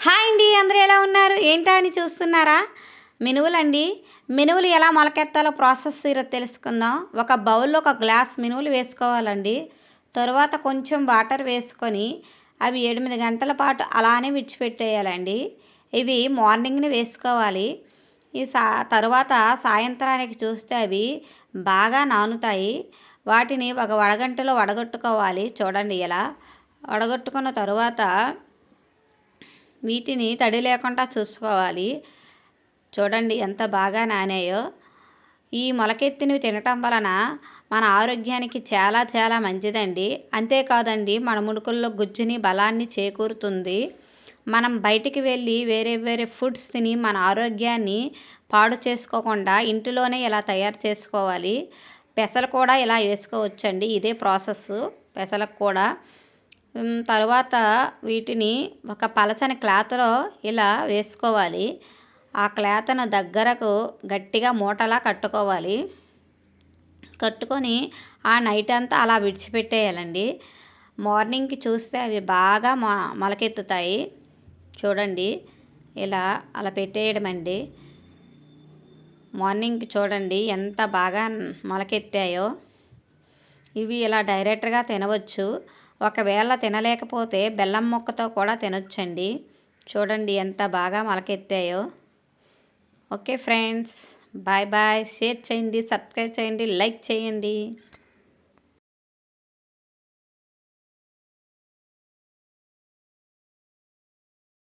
Hi అండి అందరూ ఎలా ఉన్నారు? ఏంటా అని చూస్తున్నారా? మినువులండి మినువులు ఎలా మొలకెత్తాలో ప్రాసెస్ ఈరోజు తెలుసుకుందాం. ఒక బౌల్లో ఒక గ్లాస్ మినువులు వేసుకోవాలండి. తరువాత కొంచెం వాటర్ వేసుకొని అవి ఎనిమిది గంటల పాటు అలానే విడిచిపెట్టేయాలండి. ఇవి మార్నింగ్ని వేసుకోవాలి. ఈ సా తర్వాత సాయంత్రానికి చూస్తే అవి బాగా నానుతాయి. వాటిని ఒక వడగంటలో వడగొట్టుకోవాలి. చూడండి ఇలా వడగొట్టుకున్న తరువాత వీటిని తడి లేకుండా చూసుకోవాలి. చూడండి ఎంత బాగా నానాయో. ఈ మొలకెత్తినవి తినటం వలన మన ఆరోగ్యానికి చాలా చాలా మంచిదండి. అంతేకాదండి మన ముడుకుల్లో గుజ్జుని బలాన్ని చేకూరుతుంది. మనం బయటికి వెళ్ళి వేరే వేరే ఫుడ్స్ తిని మన ఆరోగ్యాన్ని పాడు చేసుకోకుండా ఇంటిలోనే ఇలా తయారు చేసుకోవాలి. పెసలు కూడా ఇలా వేసుకోవచ్చండి. ఇదే ప్రాసెస్ పెసలకు కూడా తర్వాత వీటిని ఒక పలచని క్లాత్లో ఇలా వేసుకోవాలి. ఆ క్లాత్ను దగ్గరకు గట్టిగా మూటలా కట్టుకోవాలి. కట్టుకొని ఆ నైట్ అంతా అలా విడిచిపెట్టేయాలండి. మార్నింగ్కి చూస్తే అవి బాగా మొ మొలకెత్తుతాయి. చూడండి ఇలా అలా పెట్టేయడం అండి మార్నింగ్కి చూడండి ఎంత బాగా మొలకెత్తాయో. ఇవి ఇలా డైరెక్ట్గా తినవచ్చు. ఒకవేళ తినలేకపోతే బెల్లం ముక్కతో కూడా తినొచ్చండి. చూడండి ఎంత బాగా మొలకెత్తాయో. Okay friends bye bye. Share చేయండి సబ్స్క్రైబ్ చేయండి లైక్ చేయండి.